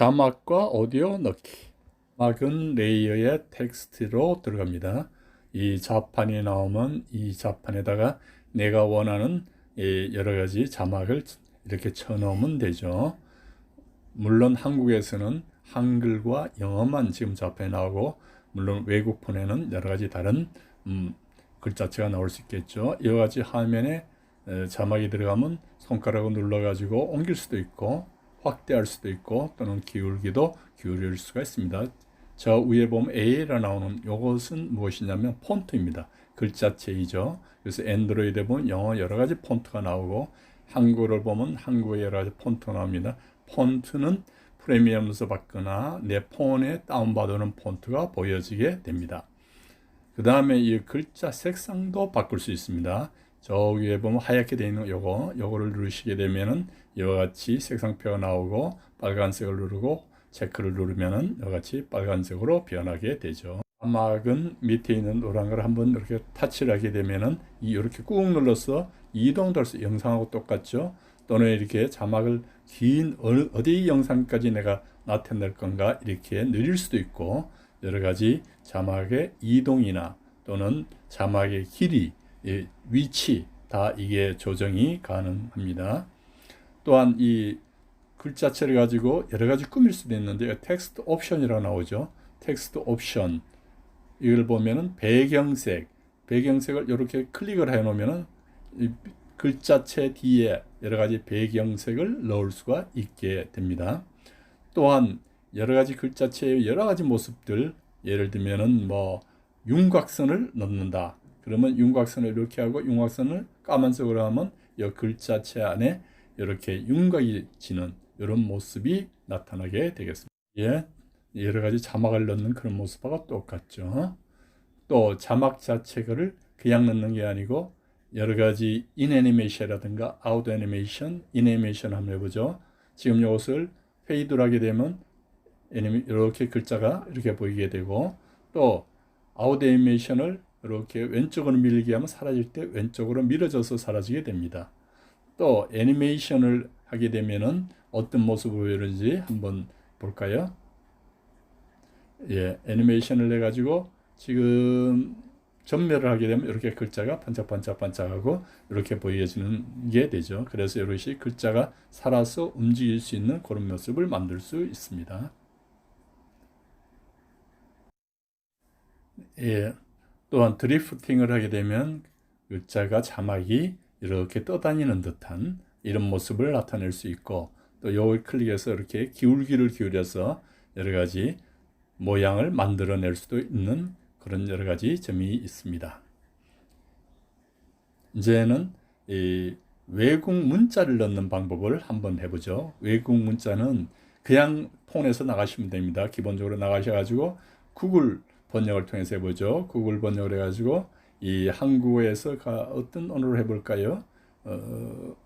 자막과 오디오 넣기. 자막은 레이어의 텍스트로 들어갑니다. 이 자판이 나오면 이 자판에다가 내가 원하는 이 여러 가지 자막을 이렇게 쳐넣으면 되죠. 물론 한국에서는 한글과 영어만 지금 자판에 나오고 물론 외국폰에는 여러 가지 다른 음, 글자체가 나올 수 있겠죠. 이와 같이 화면에 에, 자막이 들어가면 손가락을 눌러가지고 옮길 수도 있고 확대할 수도 있고 또는 기울기도 기울일 수가 있습니다. 저 위에 보면 A라 나오는 이것은 무엇이냐면 폰트입니다. 글자체이죠. 그래서 엔드로이드에 보면 영어 여러 가지 폰트가 나오고 한국어를 보면 한국어 여러 가지 폰트가 나옵니다. 폰트는 프리미엄에서 받거나 내 폰에 다운받아놓은 폰트가 보여지게 됩니다. 그 다음에 이 글자 색상도 바꿀 수 있습니다. 저 위에 보면 하얗게 되어 있는 요거, 요거를 누르시게 되면은 이와 같이 색상표가 나오고 빨간색을 누르고 체크를 누르면은 이와 같이 빨간색으로 변하게 되죠. 자막은 밑에 있는 노란 걸 한번 이렇게 타치를 하게 되면은 이 이렇게 꾹 눌러서 이동될 수 영상하고 똑같죠. 또는 이렇게 자막을 긴 어디 영상까지 내가 나타낼 건가 이렇게 늘릴 수도 있고 여러 가지 자막의 이동이나 또는 자막의 길이, 이 위치 다 이게 조정이 가능합니다. 또한 이 글자체를 가지고 여러 가지 꾸밀 수도 있는데 텍스트 옵션이라고 나오죠. 텍스트 옵션 이걸 보면은 배경색 배경색을 이렇게 클릭을 해 놓으면은 이 글자체 뒤에 여러 가지 배경색을 넣을 수가 있게 됩니다. 또한 여러 가지 글자체의 여러 가지 모습들 예를 들면은 뭐 윤곽선을 넣는다. 그러면 윤곽선을 이렇게 하고 윤곽선을 까만색으로 하면 이 글자체 안에 이렇게 윤곽이 지는 이런 모습이 나타나게 되겠습니다. 예, 여러 가지 자막을 넣는 그런 모습하고 똑같죠. 또 자막 자체를 그냥 넣는 게 아니고 여러 가지 인 애니메이션이라든가 아웃 애니메이션, 인 애니메이션 한번 해보죠. 지금 이것을 페이드를 하게 되면 이렇게 글자가 이렇게 보이게 되고 또 아웃 애니메이션을 이렇게 왼쪽으로 밀게 하면 사라질 때 왼쪽으로 밀어져서 사라지게 됩니다. 또 애니메이션을 하게 되면은 어떤 모습을 보이는지 한번 볼까요? 예, 애니메이션을 해 가지고 지금 전멸을 하게 되면 이렇게 글자가 반짝반짝반짝하고 이렇게 보여지는 게 되죠. 그래서 이것이 글자가 살아서 움직일 수 있는 그런 모습을 만들 수 있습니다. 예, 또한 드리프팅을 하게 되면 글자가 자막이 이렇게 떠다니는 듯한 이런 모습을 나타낼 수 있고 또 여기 클릭해서 이렇게 기울기를 기울여서 여러 가지 모양을 만들어낼 수도 있는 그런 여러 가지 점이 있습니다. 이제는 이 외국 문자를 넣는 방법을 한번 해보죠. 외국 문자는 그냥 폰에서 나가시면 됩니다. 기본적으로 나가셔가지고 구글 번역을 통해서 해보죠. 구글 번역을 해가지고 이 한국어에서 어떤 언어로 해볼까요? 어,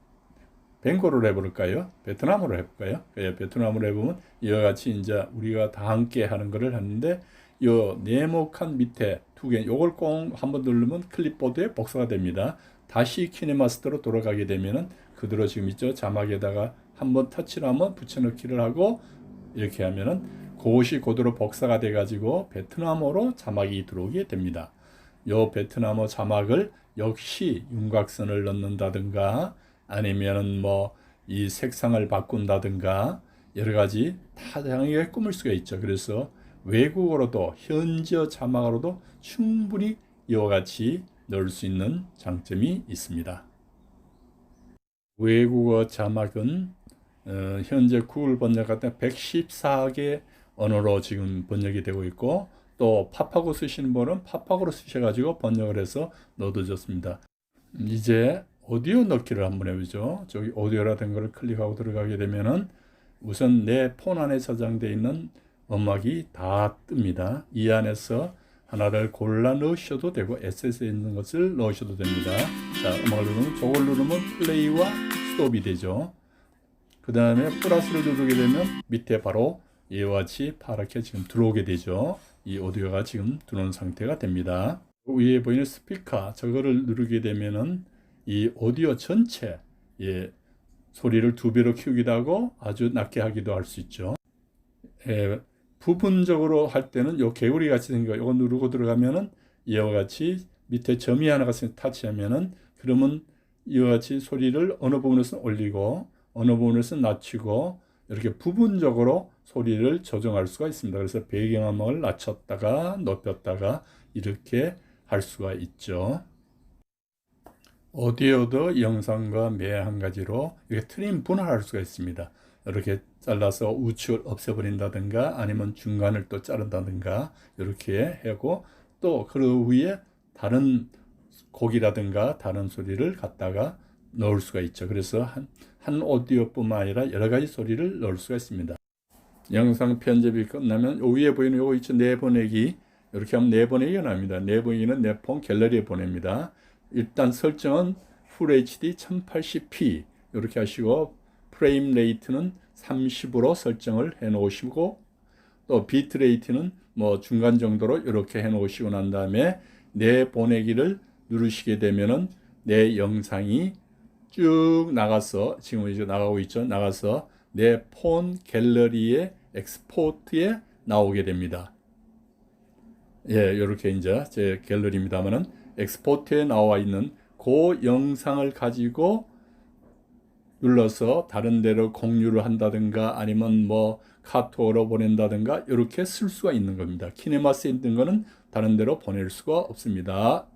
벵고를 해볼까요? 베트남어로 해볼까요? 예, 베트남어로 해보면 이와 같이 이제 우리가 다 함께 하는 것을 하는데 요 네모칸 밑에 두 개, 요걸 꼭 한번 누르면 클립보드에 복사가 됩니다. 다시 키네마스터로 돌아가게 되면은 그대로 지금 있죠. 자막에다가 한번 터치를 하면 붙여넣기를 하고 이렇게 하면은 그것이 그대로 복사가 돼가지고 베트남어로 자막이 들어오게 됩니다. 요 베트남어 자막을 역시 윤곽선을 넣는다든가 아니면은 뭐 이 색상을 바꾼다든가 여러 가지 다양하게 꾸밀 수가 있죠. 그래서 외국어로도 현지어 자막으로도 충분히 이와 같이 넣을 수 있는 장점이 있습니다. 외국어 자막은 어, 현재 구글 번역 같은 114개 언어로 지금 번역이 되고 있고 또 팝하고 쓰시는 분은 팝하고로 쓰셔가지고 번역을 해서 넣어도 좋습니다. 이제 오디오 넣기를 한번 해보죠. 저기 오디오라는 걸 클릭하고 들어가게 되면은 우선 내 폰 안에 저장되어 있는 음악이 다 뜹니다. 이 안에서 하나를 골라 넣으셔도 되고 SS에 있는 것을 넣으셔도 됩니다. 자, 음악을 누르면 저걸 누르면 플레이와 스톱이 되죠. 그 다음에 플러스를 누르게 되면 밑에 바로 이와 같이 파랗게 지금 들어오게 되죠. 이 오디오가 지금 들어온 상태가 됩니다. 위에 보이는 스피커 저거를 누르게 되면은 이 오디오 전체 예, 소리를 두 배로 키우기도 하고 아주 낮게 하기도 할 수 있죠. 예, 부분적으로 할 때는 요 개구리 같이 거, 요거 누르고 들어가면은 이와 같이 밑에 점이 하나가 타치하면은 그러면 이와 같이 소리를 어느 부분에서 올리고 어느 부분에서 낮추고 이렇게 부분적으로 소리를 조정할 수가 있습니다. 그래서 배경음악을 낮췄다가 높였다가 이렇게 할 수가 있죠. 오디오도 영상과 매 한 가지로 이렇게 트림 분할할 수가 있습니다. 이렇게 잘라서 우측을 없애버린다든가 아니면 중간을 또 자른다든가 이렇게 하고 또그 위에 다른 곡이라든가 다른 소리를 갖다가 넣을 수가 있죠. 그래서 한, 한 오디오뿐만 아니라 여러 가지 소리를 넣을 수가 있습니다. 영상 편집이 끝나면 요 위에 보이는 요거 있죠. 내보내기. 이렇게 하면 내보내기가 납니다. 내보내기는 내 폰 갤러리에 보냅니다. 일단 설정은 풀 HD 1080p 이렇게 하시고 프레임 레이트는 30으로 설정을 해 놓으시고 또 비트 레이트는 뭐 중간 정도로 이렇게 해 놓으시고 난 다음에 내 보내기를 누르시게 되면은 내 영상이 쭉 나가서 지금 이제 나가고 있죠. 나가서 내 폰 갤러리의 엑스포트에 나오게 됩니다. 예, 이렇게 이제 제 갤러리입니다만은 엑스포트에 나와 있는 그 영상을 가지고 눌러서 다른 데로 공유를 한다든가 아니면 뭐 카톡으로 보낸다든가 이렇게 쓸 수가 있는 겁니다. 키네마스에 있는 거는 다른 데로 보낼 수가 없습니다.